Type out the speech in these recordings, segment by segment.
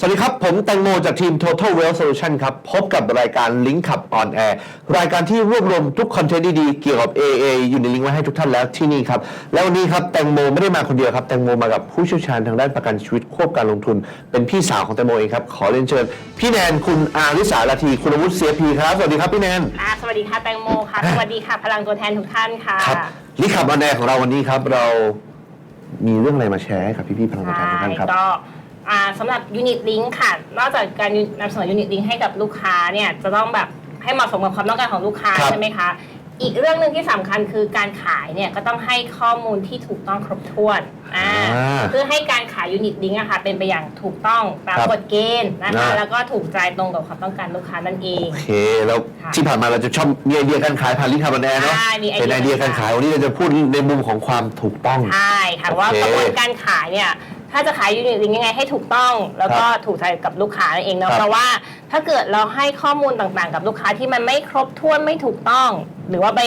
สวัสดีครับ ผมแตงโมจากทีม Total Wealth Solution ครับ พบกับรายการ Link ขับ on air รายการที่รวบรวมทุกคอนเทนต์ดีๆ เกี่ยวกับ AA อยู่ในลิงก์ไว้ให้ทุกท่านแล้วที่นี่ครับ แล้ววันนี้ครับ แตงโมไม่ได้มาคนเดียวครับ แตงโมมากับผู้เชี่ยวชาญทางด้านประกันชีวิตควบการลงทุน เป็นพี่สาวของแตงโมเองครับ ขอเรียนเชิญ พี่แนนคุณอาริสาลาทีคุณอาวุฒิเสียพีครับ สวัสดีครับพี่แนนค่ะสวัสดีค่ะแตงโมค่ะสวัสดีค่ะ พลังตัวแทนทุกท่านค่ะครับลิงก์ขับ on air ของเราวันนี้ครับเรามีเรื่องอะไรมาแชร์ให้กับพี่ๆพลังประชาชนทุกท่านครับก็ อ่าสำหรับยูนิตลิงค์ค่ะ นอกจากการนำเสนอยูนิตลิงค์ให้กับลูกค้าเนี่ยจะต้องแบบให้เหมาะสมกับความต้องการของลูกค้าครับ ใช่ไหมคะ อีกเรื่องหนึ่งที่สำคัญคือการขายเนี่ยก็ต้องให้ข้อมูลที่ถูกต้องครบถ้วนอ่า อ่า เพื่อให้การขายยูนิตลิงค์อะค่ะเป็นไปอย่างถูกต้องตามครับกฎเกณฑ์นะคะ อ่า แล้วก็ถูกใจตรงกับความต้องการลูกค้านั่นเอง โอเคแล้วค่ะ ที่ผ่านมาเราจะชอบมีไอเดียการขายผ่านลิงก์ขับ on air เนาะใช่มีไอเดียเป็นไอเดียการขายวันนี้เราจะพูดในมุมของความถูกต้อง ใช่ค่ะโอเค ว่ากระบวนการขายเนี่ย ถ้าจะขายยูนิตลิงยังไงให้ถูกต้อง แล้วก็ถูกใจกับลูกค้านั่นเองเนาะครับเพราะว่าถ้าเกิดเราให้ข้อมูลต่างๆ กับลูกค้าที่มันไม่ครบถ้วนไม่ถูกต้อง หรือว่าไป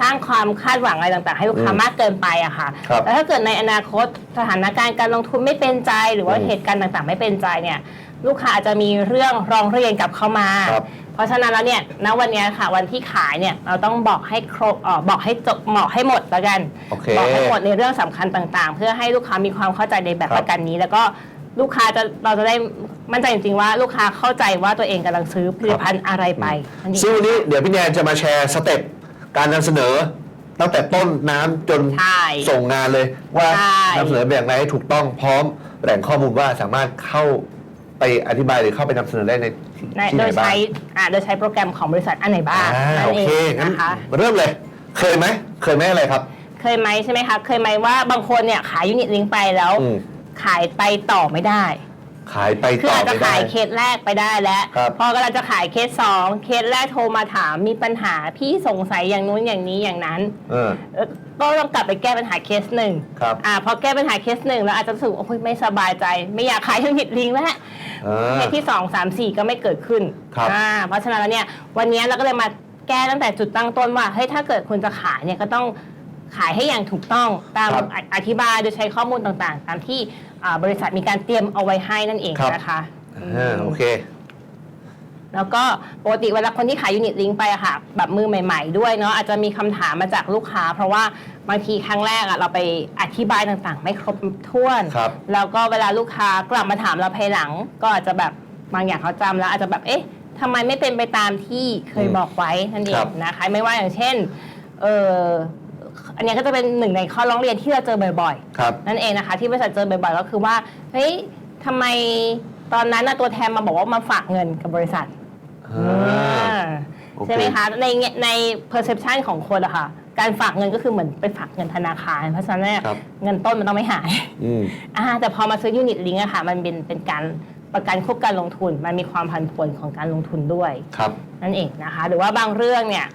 สร้างความคาดหวังอะไรต่างๆ ให้ลูกค้ามากเกินไปอะค่ะครับแล้วถ้าเกิดในอนาคตสถานการณ์การลงทุนไม่เป็นใจ หรือว่าอืมเหตุการณ์ต่างๆ ไม่เป็นใจเนี่ยลูกค้าอาจจะมีเรื่องร้องเรียนกลับเข้ามาครับ เพราะฉะนั้นแล้วเนี่ยณวันเนี้ยค่ะ วันที่ขายเนี่ยเราต้องบอกให้ครบเอ่อบอกให้จบเหมาะให้หมดแล้วกัน โอเค บอกให้หมดในเรื่องสำคัญต่างๆ เพื่อให้ลูกค้ามีความเข้าใจในแบบครับ ประกันนี้ แล้วก็ลูกค้าจะเราจะได้มั่นใจจริงๆว่าลูกค้าเข้าใจว่าตัวเองกำลังซื้อผลิตภัณฑ์อะไรไปนั่นเองซึ่งวันนี้เดี๋ยวพี่แนนจะมาแชร์สเต็ปการนำเสนอ ตั้งแต่ต้นน้ำจนใช่ส่งงานเลยว่าใช่ นำเสนอแบบไหนให้ถูกต้องพร้อมแหล่งข้อมูลว่าสามารถเข้า ไปอธิบายหรือเข้าไปนำเสนอได้ในที่ในที่โดไหนยบ้างใช้อ่าโดยใช้โปรแกรมของบริษัทอันไหนบ้างอ่านั่นโอเอเคงงั้นนะคะมาเริ่มเลย เคยไหมเคยไหมอะไรครับ เคยไหมใช่ไหมคะ เคยไหมว่าบางคนเนี่ยขายยูนิตลิงก์ไปแล้ว อืมขายไปต่อไม่ได้ ขายไปคือต่ออาจจะไม่ได้ ขายเคสแรกไปได้แล้ว ครับ พอกำลังจะขายเคสสองเคสแรกโทรมาถามมีปัญหาพี่สงสัยอย่างนู้นอย่างนี้อย่างนั้นเออเอ่อก็ต้องกลับไปแก้ปัญหาเคสหนึ่งครับอ่าพอแก้ปัญหาเคสหนึ่งแล้วอาจจะรู้สึกว่าโอ้ยไม่สบายใจ ไม่อยากขายยูนิตลิงก์แล้วอ่าเคสที่สองสามสี่ก็ไม่เกิดขึ้นครับอ่าเพราะฉะนั้นแล้วเนี่ยวันนี้เราก็เลยมาแก้ตั้งแต่จุดตั้งต้นว่าเฮ้ยถ้าเกิดคุณจะขายเนี่ยก็ต้องขายให้อย่างถูกต้องตามครับออธิบายโดยใช้ข้อมูลต่างๆ ตามที่ อ่าบริษัทมีการเตรียมเอาไว้ให้นั่นเองครับนะคะอ่าโอเค แล้วก็ปกติเวลาคนที่ขายยูนิตลิงก์ไปอะค่ะ แบบมือใหม่ ๆ ด้วยเนาะอาจจะมีคำถามมาจากลูกค้า เพราะว่าบางทีครั้งแรกอะเราไปอธิบายต่างๆ ไม่ครบถ้วน ครับ แล้วก็เวลาลูกค้ากลับมาถามเราภายหลัง ก็อาจจะแบบบางอย่างเขาจำแล้วอาจจะแบบเอ๊ะทำไมไม่เป็นไปตามที่เคยอืมบอกไว้นั่นเอครังบ นะคะ ไม่ว่าอย่างเช่นเออ อันเนี้ยก็จะเป็นหนึ่งในข้อร้องเรียนที่เราเจอบ่อยๆครับนั่นเองนะคะ ที่บริษัทเจอบ่อยๆ ก็คือว่าเฮ้ยทำไมตอนนั้นน่ะตัวแทนมาบอกว่ามาฝากเงินกับบริษัทอ่าโอเค ใช่ไหมคะในใน perception ของคนอะค่ะ การฝากเงินก็คือเหมือนไปฝากเงินธนาคาร เพราะฉะนั้นเนี่ยครับ เงินต้นมันต้องไม่หาย อืม อ่าแต่พอมาซื้อยูนิตลิงก์อะค่ะ มันเป็นเป็นการประกันควบการลงทุน มันมีความผันผวนของการลงทุนด้วย ครับ นั่นเองนะคะ หรือว่าบางเรื่องเนี่ย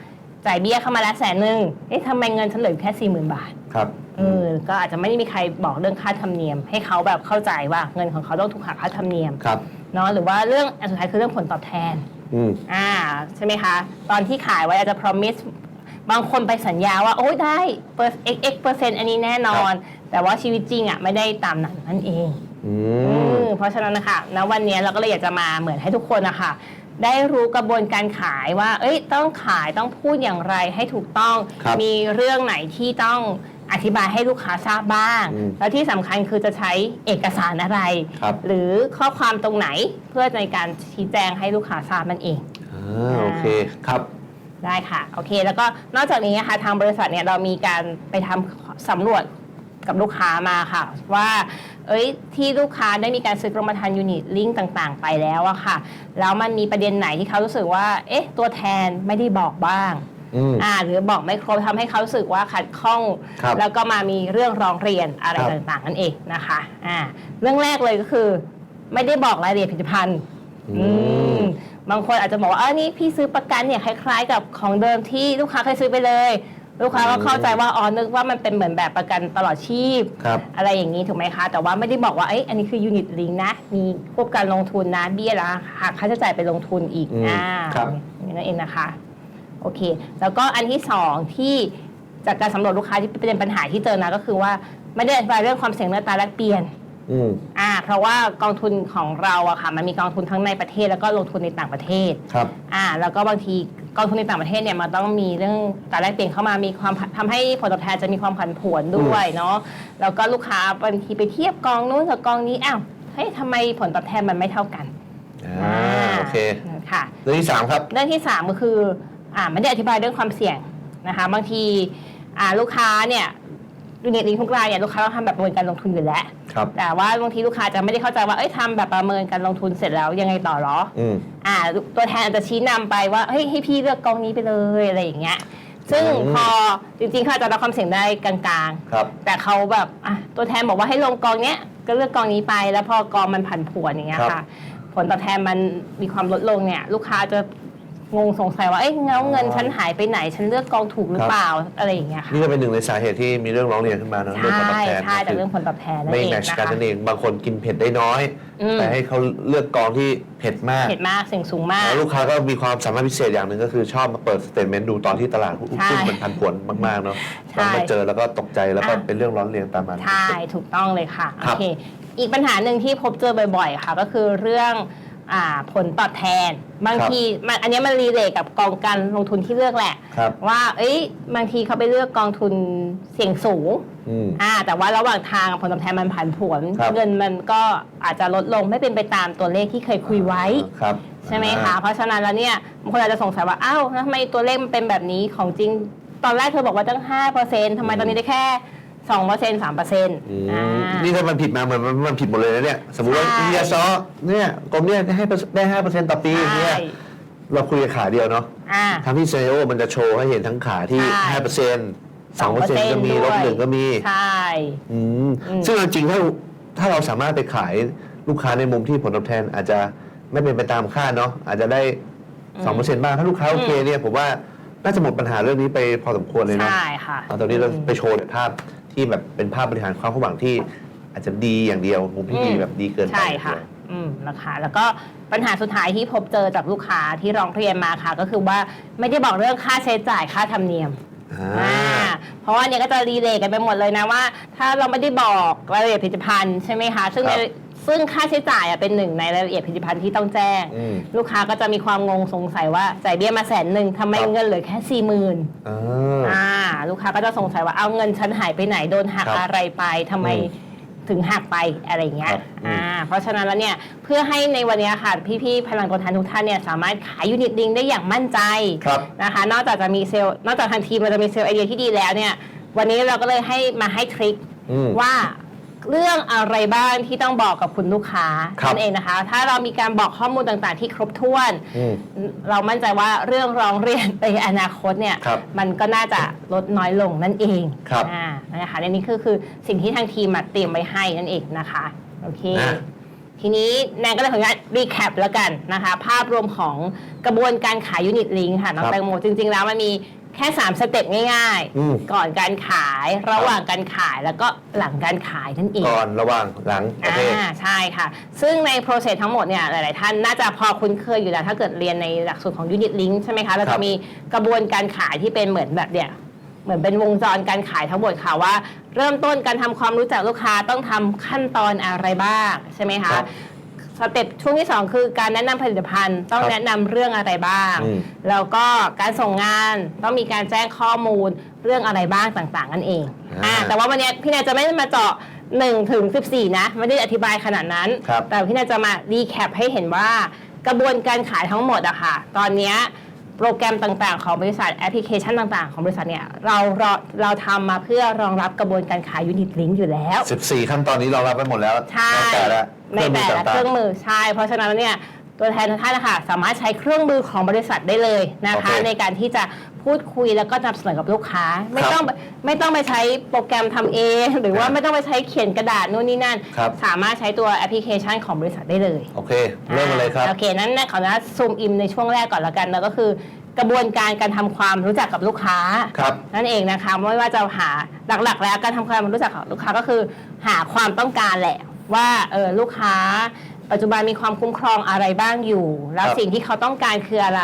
จ่ายเบี้ยเข้ามาแล้วแสนหนึ่งเอ๊ะทำไมเงินฉันเหลืออยู่แค่สี่หมื่นบาท ครับเออก็อาจจะไม่ได้มีใครบอกเรื่องค่าธรรมเนียม ให้เขาแบบเข้าใจว่าเงินของเขาต้องถูกหักค่าธรรมเนียมครับเนาะหรือว่าเรื่องอันสุดท้ายคือเรื่องผลตอบแทนอืมอ่าใช่ไหมคะ ตอนที่ขายไว้อาจจะ promise บางคนไปสัญญาว่า โอ้ยได้เปอร์ x x เปอร์เซ็นต์อันนี้แน่นอน แต่ว่าชีวิตจริงอะไม่ได้ตามนั้นนั่นเองอือืมมเพราะฉะนั้นนะคะณวันนี้เราก็เลยอยากจะมาเหมือนให้ทุกคนนะคะ ได้รู้กระบวนการขายว่า เอ้ย ต้องขายต้องพูดอย่างไรให้ถูกต้อง ครับมีเรื่องไหนที่ต้องอธิบายให้ลูกค้าทราบบ้าง อืมแล้วที่สำคัญคือจะใช้เอกสารอะไร ครับ หรือข้อความตรงไหนเพื่อในการชี้แจงให้ลูกค้าทราบนั่นเอง อ่าโอเคครับ ได้ค่ะ โอเค แล้วก็นอกจากนี้นะคะทางบริษัทเนี่ยเรามีการไปทำสำรวจกับลูกค้ามาค่ะ ว่า เอ้ยที่ลูกค้าได้มีการซื้อกรมธรรม์ยูนิตลิงก์ต่างๆ ไปแล้วอะค่ะ แล้วมันมีประเด็นไหนที่เขารู้สึกว่า เอ๊ะ ตัวแทนไม่ได้บอกบ้างอืมอ่าหรือบอกไม่ครบทำให้เขารู้สึกว่าขัดข้องครับแล้วก็มามีเรื่องร้องเรียนอะไรครับต่างๆนั่นเองนะคะอ่าเรื่องแรกเลยก็คือ ไม่ได้บอกรายละเอียดผลิตภัณฑ์อือืมมบางคนอาจจะบอกว่าเออนี่พี่ซื้อประกันเนี่ยคล้าย ๆ กับของเดิมที่ลูกค้าเคยซื้อไปเลย ลูกค้าก็เข้าใจว่าอ๋อนึกว่ามันเป็นเหมือนแบบประกันตลอดชีพ ครับอะไรอย่างนี้ถูกไหมคะ แต่ว่าไม่ได้บอกว่าเอ้ยอันนี้คือยูนิตลิงนะ มีควบการลงทุนนะเบี้ยละหักค่าใช้จ่ายไปลงทุนอีกอืมอ่าครับ อย่างนั่นเองนะคะโอเค แล้วก็อันที่สองที่จากการสำรวจลูกค้าที่เป็นปัญหาที่เจอนะก็คือว่าไม่ได้อธิบายเรื่องความเสี่ยงเนื้อตาแลกเปลี่ยน อืมอ่าเพราะว่ากองทุนของเราอะค่ะมันมีกองทุนทั้งในประเทศแล้วก็ลงทุนในต่างประเทศครับ อ่าแล้วก็บางที กองทุนในต่างประเทศเนี่ยมันต้องมีเรื่องการแลกเปลี่ยนเข้ามามีความทำให้ผลตอบแทนจะมีความผันผวนด้วยเนาะแล้วก็ลูกค้าบางทีไปเทียบกองนู้นกับกองนี้อ้าวเฮ้ยทำไมผลตอบแทนมันไม่เท่ากันอ่าโอเคค่ะ เรื่องที่สามครับ เรื่องที่ 3 ก็คืออ่าไม่ได้อธิบายเรื่องความเสี่ยงนะคะบางทีอ่าลูกค้าเนี่ย ยูนิตลิงทุกรายเนี่ยลูกค้าต้องทำแบบประเมินการลงทุนอยู่แล้ว ครับ แต่ว่าบางทีลูกค้าจะไม่ได้เข้าใจว่าเอ้ยทำแบบประเมินการลงทุนเสร็จแล้วยังไงต่อหรอ อืม อ่าตัวแทนอาจจะชี้นำไปว่าเฮ้ยให้พี่เลือกกองนี้ไปเลยอะไรอย่างเงี้ย ซึ่งอืม พอจริงๆเขาอาจจะรับความเสี่ยงได้กลางครับ ๆ แต่เขาแบบอะตัวแทนบอกว่าให้ลงกองเนี้ยก็เลือกกองนี้ไป แล้วพอกองมันผันผวนอย่างเงี้ยครัค่ะบผลตอบแทนมันมีความลดลงเนี่ย ลูกค้าจะ งงสงสัยว่าเอ้ยเงาเงินฉันหายไปไหนฉันเลือกกองถูกหรือเปล่าอะไรอย่างเงี้ยค่ะนี่ก็เป็นหนึ่งในสาเหตุที่มีเรื่องร้องเรียนขึ้นมาเนอะเรื่องผลตอบใช่แทนใช่จากเรื่องผลตอบแทนนั่นไม่เองแมทช์นะกันคะ นั่นเองบางคนกินเผ็ดได้น้อย อืม แต่ให้เขาเลือกกองที่เผ็ดมากเผ็ดมากเสี่ยงสูงมาก แล้วลูกค้าก็มีความสามารถพิเศษอย่างหนึ่งก็คือชอบมาเปิดสเตทเมนต์ดูตอนที่ตลาดหุ้นใช่มันพันผวนมากๆเนาะใช่ตอนมาเจอแล้วก็ตกใจแล้วก็อะ เป็นเรื่องร้อนเรียนตามมา ใช่ ถูกต้องเลยค่ะครัโอบเค อีกปัญหาหนึ่งที่พบเจอบ่อย ๆ ค่ะ ก็คือเรื่อง อาผลตอบแทน บางทีมันอันนี้มันรีเลทกับกองการลงทุนที่เลือกแหละ ครับ ว่าเอ้ยบางทีเขาไปเลือกกองทุนเสี่ยงสูงอืม อ่าแต่ว่าระหว่างทางผลตอบแทนมันผันผวนครับ เงินมันก็อาจจะลดลงไม่เป็นไปตามตัวเลขที่เคยคุยไว้ ครับใช่ไหมคะ เพราะฉะนั้นแล้วเนี่ยบางคนอาจจะสงสัยว่า อ้าวแล้วทำไมตัวเลขมันเป็นแบบนี้ของจริง ตอนแรกเธอบอกว่าตั้ง 5%ทำไมตอนนี้ได้แค่ 2% 3%อืมอ่า นี่ถ้ามันผิดมาเหมือนมันมันผิดหมดเลยนะเนี่ย สมมุติว่าใช่เอียซอเนี่ยกรมเนี่ยให้ได้ห้าเปอร์เซ็นต์ต่อปีเนี่ยใช่เราคุยกับขาเดียวเนาะอ่าทั้งที่เซโอมันจะโชว์ให้เห็นทั้งขาที่ใช่ ห้าเปอร์เซ็นต์สองเปอร์เซ็นต์ก็มี2%ลบหนึ่งก็มี ใช่ อืมอืม ซึ่งเอาจริงๆถ้าถ้าเราสามารถไปขายลูกค้าในมุมที่ผลตอบแทน อาจจะไม่เป็นไปตามคาดเนาะอาจจะได้สองเปอร์เซ็นต์บ้างถ้าลูกค้าโอเคเนี่ยผมว่าน่าจะหมดปัญหาเรื่องนี้ไปพอสมควรเลยเนาะใช่ค่ะเอาตอนนี้เราไปโชว์ภาพ ที่แบบเป็นภาพบริหารความคาดหวังที่อาจจะดีอย่างเดียวมุมที่ดีอืมแบบดีเกินไป ใช่ค่ะ อืมนะคะแล้วก็ปัญหาสุดท้ายที่พบเจอจากลูกค้าที่ร้องเรียนมาค่ะ ก็คือว่าไม่ได้บอกเรื่องค่าใช้จ่ายค่าธรรมเนียมอ่าอ่าเพราะว่าเนี่ยก็จะรีเลย์กันไปหมดเลยนะว่า ถ้าเราไม่ได้บอกรายละเอียดผลิตภัณฑ์ใช่ไหมคะ ซึ่งครับใน ซึ่งค่าใช้จ่ายอะเป็นหนึ่งในรายละเอียดผลิตภัณฑ์ที่ต้องแจ้ง อืม ลูกค้าก็จะมีความงงสงสัยว่าจ่ายเบี้ยมาแสนหนึ่งทำไมครับ เงินเหลือแค่สี่หมื่น อ่า อ่าลูกค้าก็จะสงสัยว่าเอาเงินฉันหายไปไหนโดนหักครับอะไรไปทำไมอืมถึงหักไปอะไรอย่างเงี้คยรับอืม อ่าเพราะฉะนั้นแล้วเนี่ยเพื่อให้ในวันเนี้ยค่ะพี่ๆพลังกดทันทุกท่านเนี่ยสามารถขายยูนิตลิงได้อย่างมั่นใจครับ นะคะนอกจากจะมีเซลล์นอกจากทางทีมเราจะมีเซลล์ไอเดียที่ดีแล้วเนี่ยวันนี้เราก็เลยให้มาให้ทริคอืม ว่า เรื่องอะไรบ้างที่ต้องบอกกับคุณลูกค้าครับนั่นเองนะคะ ถ้าเรามีการบอกข้อมูลต่างๆ ที่ครบถ้วน อืมเรามั่นใจว่าเรื่องร้องเรียนในอนาคตเนี่ยครับมันก็น่าจะลดน้อยลงนั่นเองครับ อ่านะคะในนี้คือคือสิ่งที่ทางทีมมาเตรียมไว้ให้นั่นเองนะคะโอเค นะทีนี้แนนก็เลยขออนุญาตรีแคปแล้วกันนะคะ ภาพรวมของกระบวนการขายยูนิตลิงค่ะน้องครับแตงโมจริง ๆ แล้วมันมี แค่ 3 สเต็ปง่ายอืม ๆ ก่อนการขายระหว่างการขายแล้วก็หลังการขายนั่นเอง ก่อนระหว่างหลังโอเค อ่าใช่ค่ะ ซึ่งใน process ทั้งหมดเนี่ยหลาย ๆ ท่านน่าจะพอคุ้นเคยอยู่แล้ว ถ้าเกิดเรียนในหลักสูตรของ Unit Link ใช่ไหมคะ เราครัจะบมีกระบวนการขายที่เป็นเหมือนแบบเนี่ยเหมือนเป็นวงจรการขายทั้งหมดค่ะว่า เริ่มต้นการทำความรู้จักลูกค้าต้องทำขั้นตอนอะไรบ้างใช่ไหมคะ ครับ สเต็ปช่วงที่ 2 คือการแนะนำผลิตภัณฑ์ต้องครับแนะนำเรื่องอะไรบ้าง อืม แล้วก็การส่งงานต้องมีการแจ้งข้อมูลเรื่องอะไรบ้างต่างๆนั่นเองอ่าอ่าแต่ว่าวันนี้พี่นายจะไม่ได้มาเจาะ1ถึง14 นะ ไม่ได้อธิบายขนาดนั้น ครับ แต่พี่นายจะมารีแคปให้เห็นว่ากระบวนการขายทั้งหมดอะค่ะ ตอนเนี้ย โปรแกรมต่างๆ ของบริษัทแอปพลิเคชันต่างๆ ของบริษัทเนี่ยเราเราเราทำมาเพื่อรองรับกระบวนการขายยูนิตลิงก์อยู่แล้ว 14 ขั้นตอนนี้เรารับไปหมดแล้วใช่ในแต่ละในแต่ละเคต่ารื่องงมือใช่ เพราะฉะนั้นเนี่ยตัวแทนทุกท่านนะคะสามารถใช้เครื่องมือของบริษัทได้เลยนะคะโอเคในการที่จะ พูดคุยแล้วก็นำเสนอกับลูกค้า ไม่ครับต้องไม่ต้องไปใช้โปรแกรมทำเอง หรือว่าครับไม่ต้องไปใช้เขียนกระดาษนู่นนี่นั่น ครับ สามารถใช้ตัวแอปพลิเคชันของบริษัทได้เลย โอเค เริ่มกันเลยครับ โอเค นั้นขออนุญาตซูมอินในช่วงแรกก่อนแล้วกันแล้วก็คือ กระบวนการการทำความรู้จักกับลูกค้า ครับ นั่นเองนะคะไม่ว่าจะหาหลักๆ แล้วการทำความรู้จักกับลูกค้าก็คือหาความต้องการแหละ ว่าเออลูกค้า ปัจจุบันมีความคุ้มครองอะไรบ้างอยู่ แล้วครับ สิ่งที่เขาต้องการคืออะไร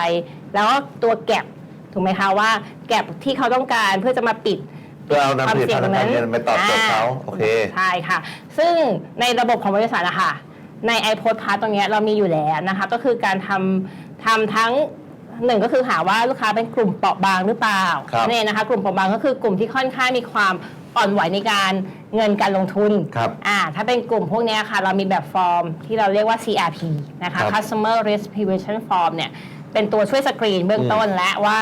แล้วก็ตัวแก็บ ถูกไหมคะว่าแก็บที่เขาต้องการเพื่อจะมาปิด เพื่อเอานำผลิตภัณฑ์ทางการเงินไปตอบโจทย์เขาโอเค ใช่ค่ะ ซึ่งในระบบของบริษัทอะค่ะใน iPod Plus ตรงเนี้ยเรามีอยู่แล้วนะคะก็คือการทำทำทั้งหนึ่งก็คือหาว่าลูกค้าเป็นกลุ่มเปราะบางหรือเปล่าครับนั่นเองนะคะกลุ่มเปราะบางก็คือกลุ่มที่ค่อนข้างมีความอ่อนไหวในการเงินการลงทุนครับอ่าถ้าเป็นกลุ่มพวกเนี้ยค่ะ เรามีแบบฟอร์มที่เราเรียกว่า CRP นะคะครับ Customer Risk Prevention Form เนี่ย เป็นตัวช่วยสกรีนเบื้องต้นและว่า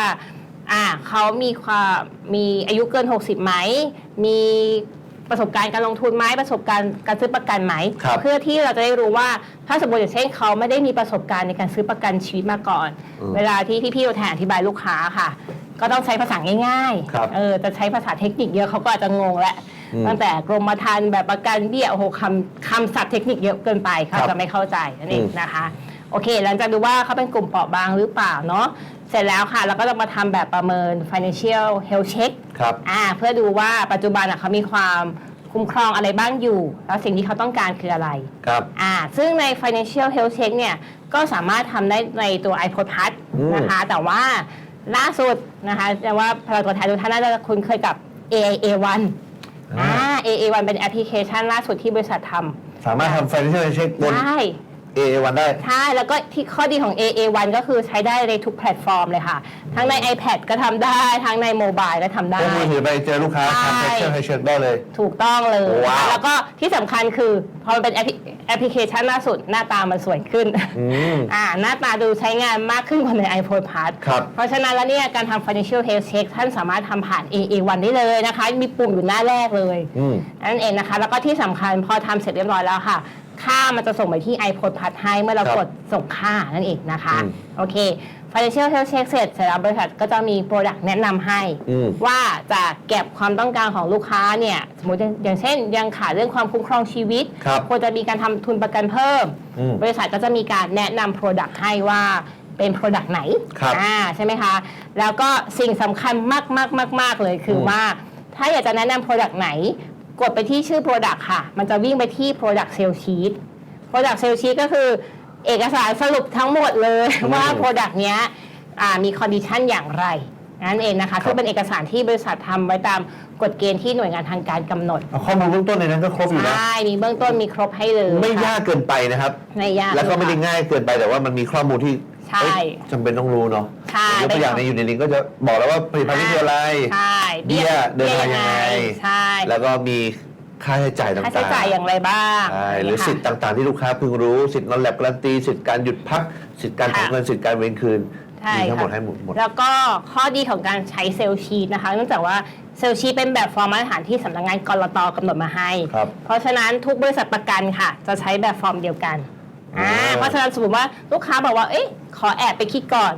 อ่าเขามีความมีอายุเกิน 60ไหม มีประสบการณ์การลงทุนไหมประสบการณ์การซื้อประกันไหม ครับเพื่อที่เราจะได้รู้ว่าถ้าสมมติอย่างเช่นเขาไม่ได้มีประสบการณ์ในการซื้อประกันชีวิตมาก่อน อืมเวลาที่พี่ๆตัวแทนอธิบายลูกค้าค่ะ ก็ต้องใช้ภาษาง่ายครับๆเออจะใช้ภาษาเทคนิคเยอะเขาก็อาจจะงงแล้วอืมตั้งแต่กรมธรรม์แบบประกันเบี้ยโอ้โหคำคำศัพท์เทคนิคเยอะเกินไปเขาครับจะไม่เข้าใจนั่นเองอืมนะคะ โอเค หลังจากดูว่าเขาเป็นกลุ่มเปราะบางหรือเปล่าเนาะเสร็จแล้วค่ะเราก็ต้องมาทำแบบประเมิน financial health check ครับอ่าเพื่อดูว่าปัจจุบันอะเขามีความคุ้มครองอะไรบ้างอยู่ แล้วสิ่งที่เขาต้องการคืออะไรครับอ่าซึ่งใน financial health check เนี่ยก็สามารถทำได้ในตัว iPod Touch อืมนะคะ แต่ว่าล่าสุดนะคะแต่ว่าพลังตัวไทยทุกท่านน่าจะคุ้นเคยกับ AIA1 อ่า AIA1 เป็นแอปพลิเคชันล่าสุดที่บริษัททำสามารถทำ financial check บนใช่ AA1 ได้ ใช่ แล้วก็ที่ข้อดีของ AA1 ก็คือใช้ได้ในทุกแพลตฟอร์มเลยค่ะ ทั้งใน iPad ก็ทำได้ ทั้งในโมบายก็ทำได้พวกมือถือไปเจอลูกค้าใช่ ทำ financial check ได้เลย ถูกต้องเลย ว้าว แล้วก็ที่สำคัญคือพอมันเป็นแอปพลิแอปพลิเคชันล่าสุดหน้าตามันสวยขึ้น อืม อ่าหน้าตาดูใช้งานมากขึ้นกว่าใน iPhone Plus ครับ เพราะฉะนั้นแล้วเนี่ยการทำ financial health check ท่านสามารถทำผ่าน AA1 ได้เลยนะคะ มีปุ่มอยู่หน้าแรกเลย อืม นั่นเองนะคะ แล้วก็ที่สำคัญพอทำเสร็จเรียบร้อยแล้วค่ะ ค่ามันจะส่งไปที่ iPod Plus ให้เมื่อเราครับกดส่งค่านั่นเองนะคะ อืม โอเค financial health check เสร็จเสร็จแล้วบริษัทก็จะมี product แนะนำให้ อืม ว่าจะเก็บความต้องการของลูกค้าเนี่ยสมมติอย่างอย่างเช่น ยังขาดเรื่องความคุ้มครองชีวิตครับ ควรจะมีการทำทุนประกันเพิ่ม อืม บริษัทก็จะมีการแนะนำ Product ให้ว่าเป็น Product ไหนครับอ่าใช่ไหมคะ แล้วก็สิ่งสำคัญมากมากมากมากๆเลยคืออมว่า ถ้าอยากจะแนะนำ Product ไหน กดไปที่ชื่อ Product ค่ะ มันจะวิ่งไปที่ Product Sales Sheet Product Sales Sheet ก็คือ เอกสารสรุปทั้งหมดเลยว่า Product เนี้ยอ่ามี Condition อย่างไรนั่นเองนะคะซึ่งเป็นเอกสารที่บริษัททำไว้ตามกฎเกณฑ์ที่หน่วยงานทางการกำหนดเอาข้อมูลเบื้องต้นในนั้นก็ครบอยู่นะใช่มีเบื้องต้นมีครบให้เลย ไม่ค่ะยากเกินไปนะครับไม่ยากแล้วก็ไม่ได้ค่ะง่ายเกินไปแต่ว่ามันมีข้อมูลที่ ใช่ เอ้ยจำเป็นต้องรู้เนาะใช่ ยกตัวอย่างในอยู่ในลิงก์ก็จะบอกแล้วว่าผลิตภัณฑ์นี้คืออะไร ใช่เบี้ยเดินทางยังไง ใช่แล้วก็มีค่าใช้จ่ายต่างๆค่าใช้จ่ายอย่างไรบ้างใช่หรือค่ะสิทธิ์ต่างๆ ที่ลูกค้าพึงรู้สิทธิ์นอนแลบการันตีสิทธิ์การหยุดพัก สิทธิ์การขอค่ะเงินสิทธิ์การเว้นคืนใช่มีทั้งหมดค่ะให้หมดหมด แล้วก็ข้อดีของการใช้เซลล์ชีตนะคะเนื่องจากว่าเซลล์ชีตเป็นแบบฟอร์มมาตรฐานที่สำนักงานกรตกำหนดมาให้ ครับ เพราะฉะนั้นทุกบริษัทประกันค่ะ จะใช้แบบฟอร์มเดียวกัน อ่าอ่าเพราะฉะนั้นสมมติว่าลูกค้าบอกว่า เอ๊ะขอแอบไปคิดก่อน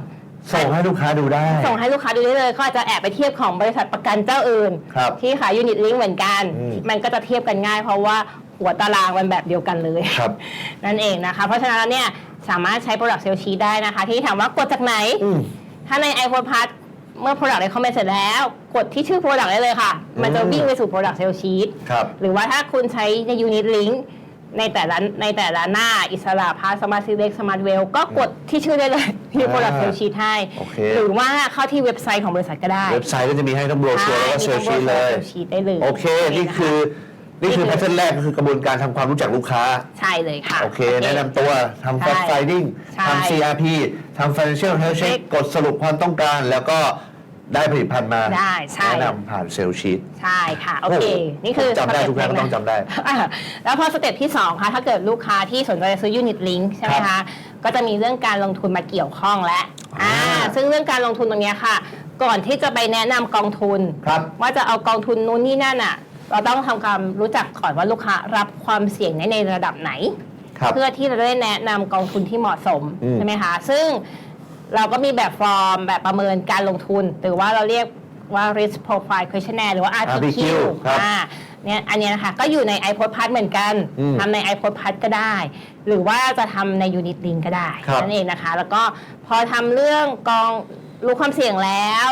ส่งให้ลูกค้าดูได้ ส่งให้ลูกค้าดูได้เลยเขาอาจจะแอบไปเทียบของบริษัทประกันเจ้าอื่น ครับ ที่ขายยูนิตลิงก์เหมือนกัน อืม มันก็จะเทียบกันง่ายเพราะว่าหัวตารางมันแบบเดียวกันเลย ครับ นั่นเองนะคะ เพราะฉะนั้นแล้วเนี่ยสามารถใช้ Product Sales Sheet ได้นะคะ ที่ถามว่ากดจากไหน อืม ถ้าใน iPhone Plus เมื่อ Product ได้คอมเมนต์เสร็จแล้ว กดที่ชื่อ Product ได้เลยค่ะ มันจะอืม วิ่งไปสู่ Product Sales Sheet ครับ หรือว่าถ้าคุณใช้ใน Unit Link ในแต่ละในแต่ละหน้าอิสระพาสมาร์ทซีเล็กสมาร์ทเวลก็กดที่ชื่อได้เลยที่ Product อ่า Sales Sheet ให้ โอเค หรือว่าเข้าที่เว็บไซต์ของบริษัทก็ได้เว็บไซต์ก็จะมีให้ทั้งโบรชัวร์แล้วก็เซลล์ชีทเลยเซลล์ชีตได้เลยโอเค นี่คือ นี่คือแพทเทิร์นแรกก็คือกระบวนการทำความรู้จักลูกค้า ใช่เลยค่ะ โอเค แนะนำตัวทำใช่ fact finding ใช่ทำ CRP ทำ financial health check กดสรุปความต้องการ แล้วก็ ได้ผลิตภัณฑ์มาได้ใช่ แนะนำผ่านเซลล์ชีต ใช่ค่ะ โอเคโอ้โหนี่คือผมจำได้สเต็ปทุกครั้งแรต้องจำได้ อะแล้วพอสเต็ปที่ 2 ค่ะ ถ้าเกิดลูกค้าที่สนใจจะซื้อยูนิตลิงก์ใช่ไหมครัคะบก็จะมีเรื่องการลงทุนมาเกี่ยวข้องแล้วอ่าอ่า ซึ่งเรื่องการลงทุนตรงเนี้ยค่ะ ก่อนที่จะไปแนะนำกองทุน ครับ ว่าจะเอากองทุนนู้นนี่นั่นอะ เราต้องทำความรู้จักก่อนว่าลูกค้ารับความเสี่ยงในในระดับไหน ครับ เพื่อที่เราจะได้แนะนำกองทุนที่เหมาะสมอืม ใช่ไหมคะ ซึ่ง เราก็มีแบบฟอร์มแบบประเมินการลงทุน หรือว่าเราเรียกว่า risk profile questionnaire หรือว่า RPQ RPQ ครับอ่าเนี่ยอันเนี้ยนะคะ ก็อยู่ใน iPod Plus เหมือนกันอืมทำใน iPod Plus ก็ได้ หรือว่าจะทำใน Unit Link ก็ได้ครับ นั่นเองนะคะ แล้วก็พอทำเรื่องกองรู้ความเสี่ยงแล้ว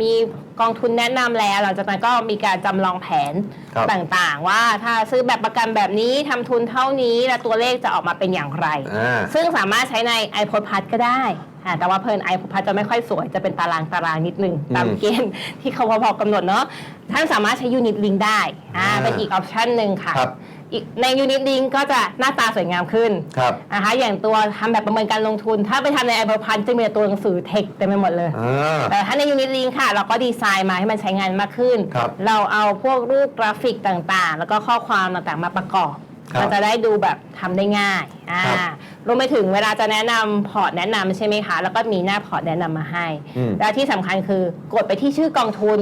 มีกองทุนแนะนำแล้ว หลังจากนั้นก็มีการจำลองแผน ครับ ต่างๆ ว่าถ้าซื้อแบบประกันแบบนี้ทำทุนเท่านี้แล้วตัวเลขจะออกมาเป็นอย่างไร อ่า ซึ่งสามารถใช้ใน iPod Plus ก็ได้ อ่าแต่ว่าเพลินไอพัดจะไม่ค่อยสวยจะเป็นตารางตารางนิดนึงตามเกณฑ์ที่เขาพอๆกำหนดเนาะท่านสามารถใช้ยูนิตลิงได้อ่าอ่าเป็นอีกออปชันหนึ่งค่ะครับอีกในยูนิตลิงก็จะหน้าตาสวยงามขึ้นครับนะคะอย่างตัวทำแบบประเมินการลงทุน ถ้าไปทำในไอพัดจะมีแต่ตัวหนังสือเทคเต็มไปหมดเลย อ่า แต่ถ้าในยูนิตลิงค่ะเราก็ดีไซน์มาให้มันใช้งานมากขึ้น ครับ เราเอาพวกรูปกราฟิกต่างๆ แล้วก็ข้อความต่างๆมาประกอบ ครับมันจะได้ดูแบบทำได้ง่ายอ่าครับรวมไปถึงเวลาจะแนะนำพอร์ตแนะนำใช่ไหมคะ แล้วก็มีหน้าพอร์ตแนะนำมาให้ อืม แล้วที่สำคัญคือกดไปที่ชื่อกองทุน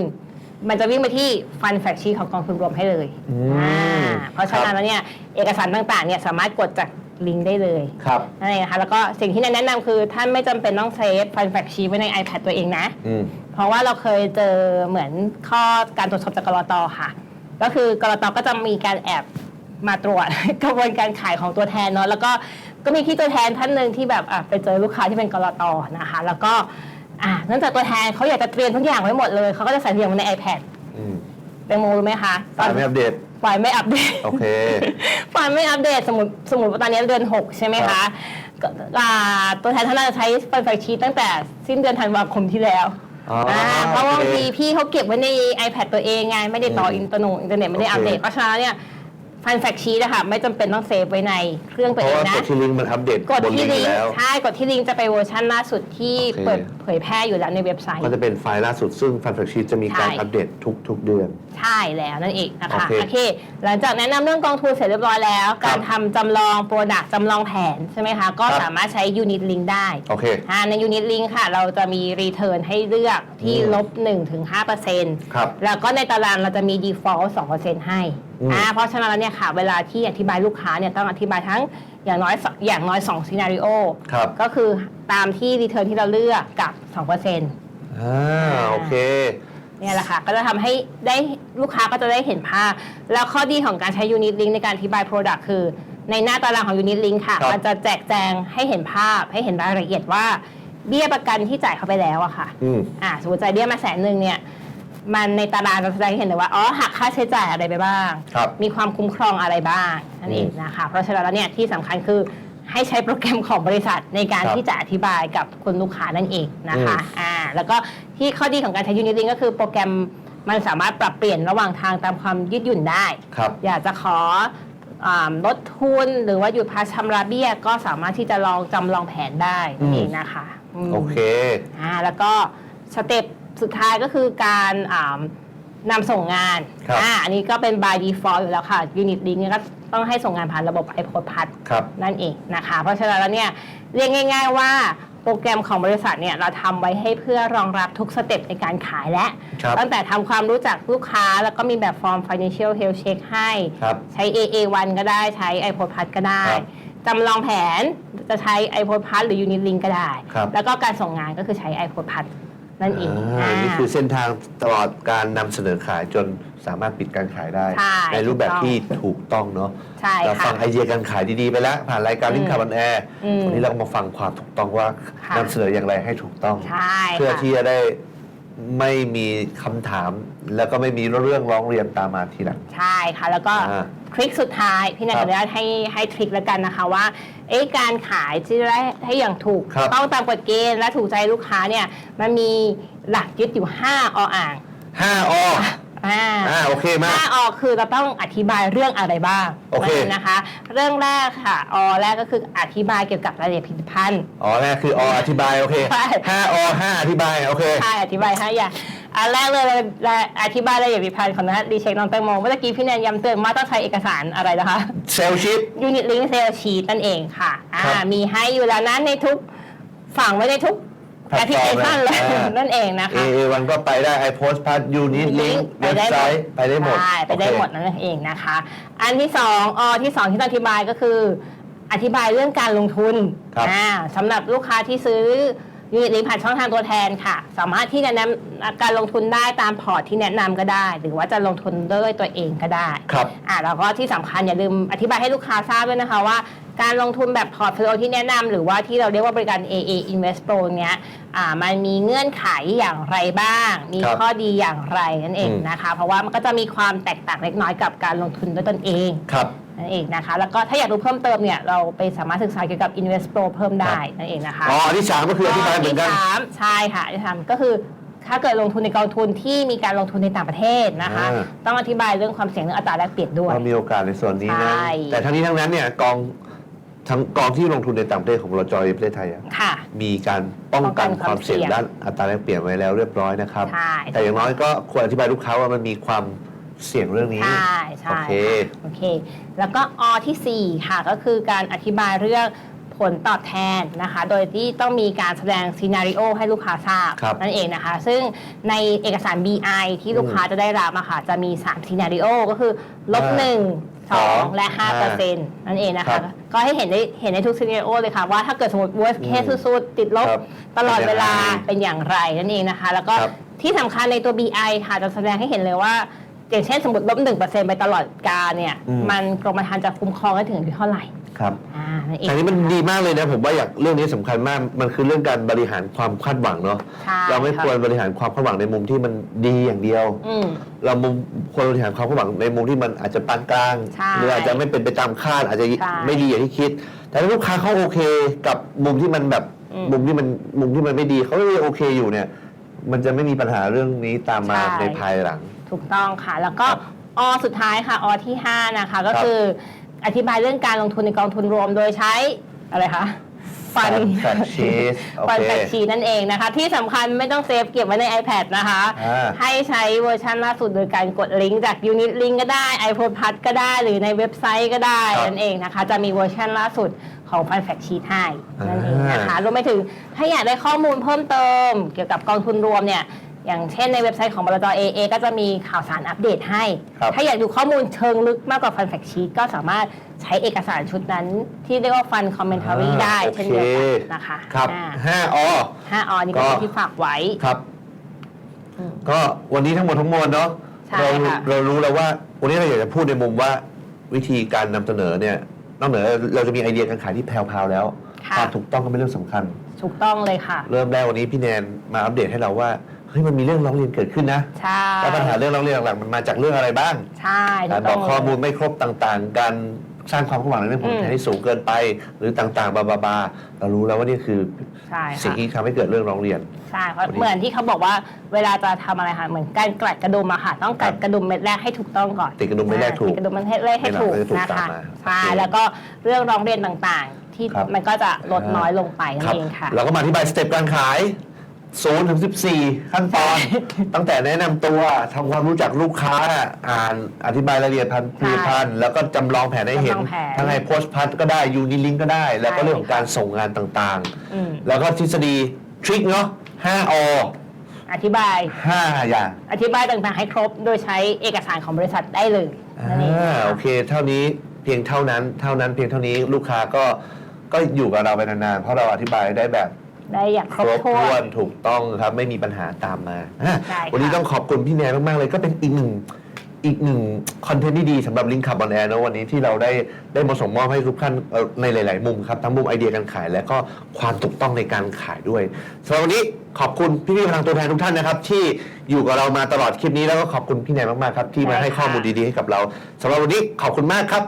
มันจะวิ่งไปที่ฟันแฟกชีของกองทุนรวมให้เลยอืมอ่าเพราะฉะนั้นครับแล้วเนี่ยเอกสารต่างๆเนี่ยสามารถกดจากลิงก์ได้เลย ครับ นั่นเองนะคะแล้วก็สิ่งที่แนะนำคือท่านไม่จำเป็นต้องเซฟฟันแฟกชีไว้ใน iPad ตัวเองนะ อืม เพราะว่าเราเคยเจอเหมือนข้อการตรวจสอบจากกรตค่ะ ก็คือกรตก็จะมีการแอบ มาตรวจ กระบวนการขายของตัวแทนเนาะแล้วก็ก็มีพี่ตัวแทนท่านหนึ่งที่แบบอะไปเจอลูกค้าที่เป็นกรตนะคะ แล้วก็อะเนื่องจากตัวแทนเขาอยากจะเตรียมทุกอย่างไว้หมดเลยเขาก็จะใส่ทุกอย่างไว้ใน iPad อืมแตงโมรู้ไหมคะสายไม่อัปเดตฝ่ายไม่อัปเดต โอเคฝ่ายไม่อัปเดตสมมติสมมติว่าตอนนี้เดือน 6 ใช่ไหมครัคะบ ก็อ่าตัวแทนท่านน่าจะใช้ฟันแฟกชีตั้งแต่สิ้นเดือนธันวาคมที่แล้วอ๋ออ่าเพราะว่าโอบางเค ทีพี่เขาเก็บไว้ใน iPad ตัวเองไง ไม่ได้ต่ออืมอินเทอร์เน็ตอินเทอร์เน็ตไม่ได้อัปเดตโอเค เพราะฉะนั้นเนี่ย ฟันแฟกชีนะคะไม่จำเป็นต้องเซฟไว้ในเครื่องเพตัวราะเองว่ากนะดที่ลิงก์มันอัปเดตกดบนลิที่งก์อลิงยู่ก์แล้ว ใช่กดที่ลิงก์จะไปเวอร์ชันล่าสุดที่โอเค เปิดเผยแพร่อยู่แล้วในเว็บไซต์ ก็จะเป็นไฟล์ล่าสุดซึ่งฟันแฟกชีจะมีการใช่ อัปเดตทุก ๆ เดือน ใช่แล้วนั่นเองนะคะโอเคโอเค หลังจากแนะนำเรื่องกองทุนเสร็จเรียบร้อยแล้ว ครับการทำจำลองโปรดักต์จำลองแผนใช่ไหมคะ ก็ครับ สามารถใช้ Unit Link ได้โอเค อ่าใน Unit Link ค่ะ เราจะมี Return ให้เลือกที่อืม ลบ1ถึง5%ครับ แล้วก็ในตารางเราจะมี default 2%ให้ อืมอ่าเพราะฉะนั้นแล้วเนี่ยค่ะ เวลาที่อธิบายลูกค้าเนี่ยต้องอธิบายทั้งอย่างน้อยสอย่างน้อย2 scenario ครับก็คือตามที่ Return ที่เราเลือกกับ 2%อ่าโอเคเนี่ยแหละค่ะก็จะทำให้ได้ลูกค้าก็จะได้เห็นภาพ แล้วข้อดีของการใช้ Unit Link ในการอธิบาย Product คือ ในหน้าตารางของ Unit Link ค่ะครับมันจะแจกแจงให้เห็นภาพให้เห็นรายละเอียดว่าเบี้ยประกันที่จ่ายเข้าไปแล้วอะค่ะอืมอ่าสมมติจ่ายเบี้ยมาแสนหนึ่งเนี่ย มันในตารางเราจะได้เห็นเลยว่าอ๋อหักค่าใช้จ่ายอะไรไปบ้าง ครับ มีความคุ้มครองอะไรบ้างนั่นเองนะคะ เพราะฉะนั้นแล้วเนี่ยที่สำคัญคือให้ใช้โปรแกรมของบริษัทในการครับที่จะอธิบายกับคุณลูกค้านั่นเองนะคะอ่าแล้วก็ที่ข้อดีของการใช้ Unit Link ก็คือโปรแกรมมันสามารถปรับเปลี่ยนระหว่างทางตามความยืดหยุ่นได้ ครับ อยากจะขออาลดทุนหรือว่าหยุดพาชำระเบี้ยก็สามารถที่จะลองจำลองแผนได้นั่นเองนะคะม โอเค อ่าแล้วก็สเต็ป สุดท้ายก็คือการอ่านำส่งงานครับอ่าอันนี้ก็เป็น by default อยู่แล้วค่ะ Unit Link เนี่ยก็ต้องให้ส่งงานผ่านระบบ iPod พัดครับ นั่นเองนะคะ เพราะฉะนั้นแล้วเนี่ยเรียกง่าย ๆ ว่าโปรแกรมของบริษัทเนี่ยเราทำไว้ให้เพื่อรองรับทุกสเต็ปในการขายและ ครับ ตั้งแต่ทำความรู้จักลูกค้า แล้วก็มีแบบฟอร์ม financial health check ให้ ครับ ใช้ AA1 ก็ได้ใช้ iPod พัดก็ได้ครับจำลองแผนจะใช้ iPod พัดหรือ Unit Link ก็ได้ ครับ แล้วก็การส่งงานก็คือใช้ iPod พัด นั่นเองอ่าอ่านี่คือเส้นทางตลอดการนำเสนอขายจนสามารถปิดการขายได้ ใช่รูปแบบถูกต้องที่ถูกต้องเนาะใช่เราค่ะ ฟังไอเดียการขายดีๆไปแล้วผ่านรายการลิงก์ขับออนแอร์อืม วันนี้เราก็มาฟังความถูกต้องว่าค่ะ นำเสนออย่างไรให้ถูกต้อง ใช่เพื่อค่ะ ที่จะได้ไม่มีคำถาม แล้วก็ไม่มีเรื่องร้องเรียนตามมาทีหลัง ใช่ค่ะ แล้วก็อ่าทริคสุดท้าย พี่นันครัอบนุญาตให้ให้ทริคแล้วกันนะคะว่าเอ๊ะการขายที่ได้ให้อย่างถูกครับต้องตามกฎเกณฑ์และถูกใจลูกค้าเนี่ยมันมีหลักยึดอยู่ 5 ออ่างห้าออ่า อ่าโอเคมาก ห้าอคือเราต้องอธิบายเรื่องอะไรบ้างโอเค นะคะ เรื่องแรกค่ะอแรกก็คืออธิบายเกี่ยวกับรายละเอียดผลิตภัณฑ์ อ๋อแรกคือออธิบาย โอเคใช่ ห้าอห้าอธิบาย โอเค ใช่อธิบายให้อย่าง อันแรกเลยและอธิบายรายละเอียดผลิตภัณฑ์ของนะรีเช็คน้องแตงโมเมื่อกี้พี่แนนย้ำเตือนว่าต้องใช้เอกสารอะไรนะคะเซลชิป Unit Link Sales Sheet นั่นเองค่ะอ่าครับมีให้อยู่แล้วนะในทุกฝังไว้ในทุกแพลแอปตพลิฟอเคร์มชันเลยอ่า นั่นเองนะเอคะ เอวันก็ไปได้ไอโพสต์พัดยูนิตลิงก์ไปเว็บได้หมด ไซต์ไปได้หมดใช่ไปได้โอเคหมดนั่นเองนะคะ อันที่สองอที่สองที่ต้องอธิบายก็คือ อธิบายเรื่องการลงทุนครับ อ่าสำหรับลูกค้าที่ซื้อยู นิตลิงผ่านช่องทางตัวแทนค่ะ สามารถที่จะแนะนำการลงทุนได้ตามพอร์ตที่แนะนำก็ได้ หรือว่าจะลงทุนด้วยตัวเองก็ได้ครับอ่าแล้วก็ที่สำคัญอย่าลืมอธิบายให้ลูกค้าทราบด้วยนะคะว่าการลงทุนแบบพอร์ตโฟลิโอที่แนะนำหรือว่าที่เราเรียกว่าบริการ AA Invest Pro เนี้ยอ่ามันมีเงื่อนไขอย่างไรบ้าง มีครับข้อดีอย่างไรนั่นเองอืมนะคะ เพราะว่ามันก็จะมีความแตกต่างเล็กน้อยกับการลงทุนด้วยตนเองครับ นั่นเองนะคะ แล้วก็ถ้าอยากรู้เพิ่มเติมเนี่ยเราไปสามารถศึกษาเกี่ยวกับ Invest Pro เพิ่มได้นั่นเองนะคะอ๋ออันที่สามก็คืออธิบายเหมือนกันที่สามใช่ค่ะที่สามก็คือถ้าเกิดลงทุนในกองทุนที่มีการลงทุนในต่างประเทศนะคะ อ่า ต้องอธิบายเรื่องความเสี่ยงเรื่องอัตราแลกเปลี่ยนด้วยก็มีโอกาสในส่วนนี้นะ ใช่ แต่ทั้งนี้ทั้งนั้นเนี่ยกองทั้งกองที่ลงทุนในต่างประเทศของเราจอยประเทศไทยอะค่ะ มีการป้องกันป้องกันความความเสี่ยงเสี่ยงด้านอัตราแลกเปลี่ยนไว้แล้วเรียบร้อยนะครับ ใช่ แต่อย่างน้อยก็ควรอธิบายลูกค้าว่ามันมีความ เสี่ยงเรื่องนี้ ใช่ใช่โอเค ค่ะโอเค แล้วก็อที่ 4 ค่ะ ก็คือการอธิบายเรื่องผลตอบแทนนะคะ โดยที่ต้องมีการแสดงซีนารีโอให้ลูกค้าทราบครับนั่นเองนะคะ ซึ่งในเอกสาร BI ที่ลูกค้าจะได้รับอะค่ะ จะมี3ซีนารีโอก็คือลบอ่า1สอง2และ5เปอร์เซ็นต์นั่นเองนะครัคะ บก็ให้เห็นได้เห็นในทุกซีนารีโอเลยค่ะ ว่าถ้าเกิดสมมติ worst case อืมสุดๆติดลบครับตลอดเวลา เป็เป็นนออย่างย่างไรนั่นเองนะคะ แล้วก็ครับที่สำคัญในตัว BI ค่ะจะแสดงให้เห็นเลยว่า อย่างเช่นสมมติลบหนึ่งเปอร์เซ็นต์ไปตลอดกาลเนี่ยอืม มันกรมธรรม์จะคุ้มครองได้ถึงเท่าไหร่ครับอ่านั่นเองแต่นี้มันดีมากเลยนะ ผมว่าอยากเรื่องนี้สำคัญมาก มันคือเรื่องการบริหารความคาดหวังเนาะใช่เราไม่ควรบริหารความคาดหวังในมุมที่มันดีอย่างเดียว อืม เรามุมควรบริหารความคาดหวังในมุมที่มันอาจจะปานกลาง ใช่หรืออาจจะไม่เป็นไปตามคาดอาจจะใช่ไม่ดีอย่างที่คิด แต่ถ้าลูกค้าเขาโอเคกับมุมที่มันแบบอืมมุมที่มันมุมที่มันไม่ดีเขาโอเคอยู่เนี่ย มันจะไม่มีปัญหาเรื่องนี้ตามมาใช่ ในภายหลัง ถูกต้องค่ะ แล้วก็ครับอสุดท้ายค่ะอที่5นะคะก็ครับคืออธิบายเรื่องการลงทุนในกองทุนรวมโดยใช้อะไรคะฟันแฟกชีสโอฟันเคแฟกชีนั่นเองนะคะ ที่สำคัญไม่ต้องเซฟเก็บไว้ใน iPad นะคะอ่าให้ใช้เวอร์ชันล่าสุดโดยการกดลิงก์จาก Unit Link ก็ได้ iPhone Plus ก็ได้หรือในเว็บไซต์ก็ได้ครับนั่นเองนะคะ จะมีเวอร์ชันล่าสุดของฟันแฟกชีให้นั่นเองนะคะรวมไปถึงถ้าอยากได้ข้อมูลเพิ่มเติม เกี่ยวกับกองทุนรวมเนี่ย อย่างเช่นในเว็บไซต์ของบลจ AA ก็จะมีข่าวสารอัปเดตให้ ครับ ถ้าอยากดูข้อมูลเชิงลึกมากกว่าฟันแฟกชีก็สามารถใช้เอกสารชุดนั้น ที่เรียกว่าฟันคอมเมนต์ r y ได้โอเช่นเคเดียวกันนะคะครับอ่าห้าอห้าออนี่ก็ก็ เป็นที่ฝากไว้ ครับ อืมก็วันนี้ทั้งหมดทั้งมวลเนาะใช่เราค่ะ เรารู้แล้วว่า วันนี้เราอยากจะพูดในมุมว่าวิธีการนำเสนอเนี่ยนอกเหนือเราจะมีไอเดียการขายที่แพรวๆแล้วค่ะ ความถูกต้องก็เป็นเรื่องสำคัญ ถูกต้องเลยค่ะ เริ่มแรกวันนี้พี่แนนมาอัปเดตให้เราว่าเฮ้ยมันมีเรื่องร้องเรียนเกิดขึ้นนะใช่แล้วปัญหาเรื่องร้องเรียนหลักๆมันมาจากเรื่องอะไรบ้าง ใช่ถูการกบต้ออกงข้อมูลเลยไม่ครบต่างๆ การสร้างความคาดหวังในเรื่องผลตอบแทนอืมที่สูงเกินไป หรือต่างๆ บาบาบาเรารู้แล้วว่านี่คือใช่สิ่งค่ะที่ทำให้เกิดเรื่องร้องเรียน ใช่เพราะวันนี้เหมือนที่เขาบอกว่าเวลาจะทำอะไรค่ะเหมือนการกลัดกระดุมอะค่ะต้องกลัดครับ กระดุมเม็ดแรกให้ถูกต้องก่อน ติดกระดุมเม็ดแรกถูก ติดกระดุมเม็ดแรกให้ถูกไม่หลับก็จะถูกนะตามคะมาใช่โอเคแล้วก็เรื่องร้องเรียนต่างๆ ที่ครับ มันก็จะลดอ่าน้อยลงไปนั่ครันเองค่ะ เราก็มาอธิบายสเต็ปการขาย 0ถึง14ขั้นตอน ตั้งแต่แนะนำตัวทำความรู้จักลูกค้า อ่านอธิบายรายละเอียดพันผลิตภัณฑ์แล้วก็จำลองแผนให้เห็นจำลองแผนทั้งในโพสต์พัทก็ได้ยูนิลิงก็ได้ แล้วก็ใช่เรื่องของการส่งงานต่างอืม ๆ แล้วก็ทฤษฎีทริคเนาะ5ออธิบาย 5อย่าง อธิบายต่างๆให้ครบ โดยใช้เอกสารของบริษัทได้เลยอ่านั่นเองค่ะ โอเค เท่านี้เพียงเท่านั้น เท่านั้นเพียงเท่านี้ลูกค้าก็ก็อยู่กับเราไปนานๆ เพราะเราอธิบายได้แบบ ได้อย่างคครบรบถ้วถ้วนนถูกต้องครับไม่มีปัญหาตามมาอะใช่ค่ะ วันนี้ต้องขอบคุณพี่แนนมาก ๆ เลยก็เป็นอีกหนึ่งอีกหนึ่งคอนเทนต์ที่ดีสำหรับลิงก์ขับออนแอร์นะวันนี้ที่เราได้ได้มาส่งมอบให้ทุกท่านเอ่อในหลาย ๆ มุมครับ ทั้งมุมไอเดียการขายและก็ความถูกต้องในการขายด้วยสำหรับวันนี้ขอบคุณพี่ๆพลังตัวแทนทุกท่านนะครับ ที่อยู่กับเรามาตลอดคลิปนี้แล้วก็ขอบคุณพี่แนนมาก ๆ ครับ ที่มาให้ข้อมูลดี ๆ ให้กับเราสำหรับวันนี้ขอบคุณมากครับ